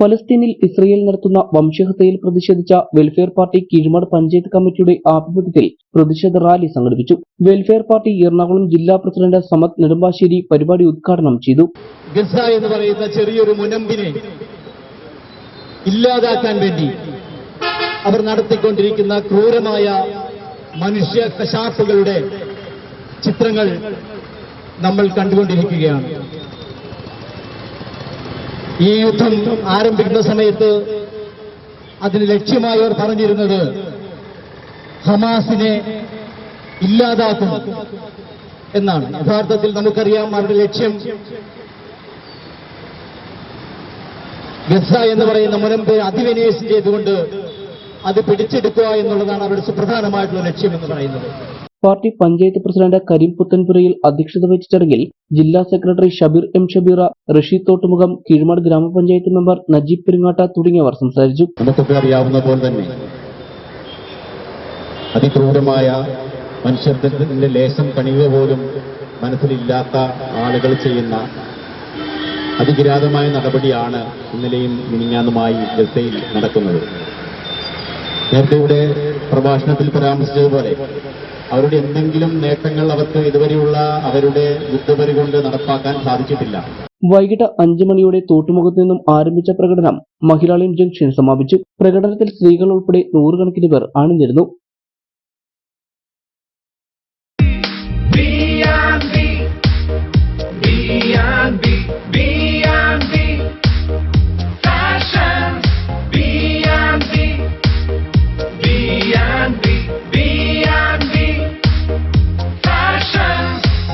പലസ്തീനിൽ Israel നടത്തുന്ന വംശഹത്യയിൽ പ്രതിഷേധിച്ച welfare party Keezhmad panchayat കമ്മിറ്റിയുടെ ആഭിമുഖ്യത്തിൽ പ്രതിഷേധ റാലി സംഘടിപ്പിച്ചു. വെൽഫെയർ പാർട്ടി എറണാകുളം ജില്ലാ പ്രസിഡന്റ് സമത് നെടുമ്പാശ്ശേരി പരിപാടി ഉദ്ഘാടനം ചെയ്തു. ഗസ എന്ന് പറയുന്ന ചെറിയൊരു മുനമ്പിനെ ഇല്ലാതാക്കാൻ വേണ്ടി അവർ നടത്തിക്കൊണ്ടിരിക്കുന്ന ക്രൂരമായ മനുഷ്യ കശാപ്പുകളുടെ ചിത്രങ്ങൾ നമ്മൾ കണ്ടുകൊണ്ടിരിക്കുകയാണ്. ഈ യുദ്ധം ആരംഭിക്കുന്ന സമയത്ത് അതിന് ലക്ഷ്യമായി അവർ പറഞ്ഞിരുന്നത് ഹമാസിനെ ഇല്ലാതാക്കും എന്നാണ്. യഥാർത്ഥത്തിൽ നമുക്കറിയാം അവരുടെ ലക്ഷ്യം ഗസ എന്ന് പറയുന്ന മുനമ്പ് അതിവിനേശം ചെയ്തുകൊണ്ട് അത് പിടിച്ചെടുക്കുക എന്നുള്ളതാണ് അവരുടെ സുപ്രധാനമായിട്ടുള്ള ലക്ഷ്യം എന്ന് പറയുന്നത്. പാർട്ടി പഞ്ചായത്ത് പ്രസിഡന്റ് കരീം പുത്തൻപുരയിൽ അധ്യക്ഷത വഹിച്ച ചടങ്ങിൽ ജില്ലാ സെക്രട്ടറി ഷബീർ എം ഷബീറ റഷീദ് തോട്ടുമുഖം കീഴ്മാട് ഗ്രാമപഞ്ചായത്ത് മെമ്പർ നജീബ് പെരുങ്ങാട്ട തുടങ്ങിയവർ സംസാരിച്ചു. അറിയാവുന്ന പോലെ തന്നെ അതിക്രൂരമായ മനുഷ്യത്വത്തിന്റെ ലേശം കണിക പോലും മനസ്സിലില്ലാത്ത ആളുകൾ ചെയ്യുന്ന അതികിരാതമായ നടപടിയാണ് ഇന്നലെയും മിനിഞ്ഞാന്നുമായി ഗസയിൽ നടക്കുന്നത്. നേരത്തെ ഇവിടെ പ്രഭാഷണത്തിൽ പരാമർശിച്ചതുപോലെ അവരുടെ എന്തെങ്കിലും നേട്ടങ്ങൾ അവർക്ക് ഇതുവരെയുള്ള അവരുടെ ബുദ്ധപരി കൊണ്ട് നടപ്പാക്കാൻ സാധിച്ചിട്ടില്ല. വൈകിട്ട് അഞ്ചു മണിയോടെ തോട്ടുമുഖത്ത് നിന്നും ആരംഭിച്ച പ്രകടനം മഹിളാലയം ജംഗ്ഷൻ സമാപിച്ചു. പ്രകടനത്തിൽ സ്ത്രീകൾ ഉൾപ്പെടെ നൂറുകണക്കിന് പേർ അണിനിരുന്നു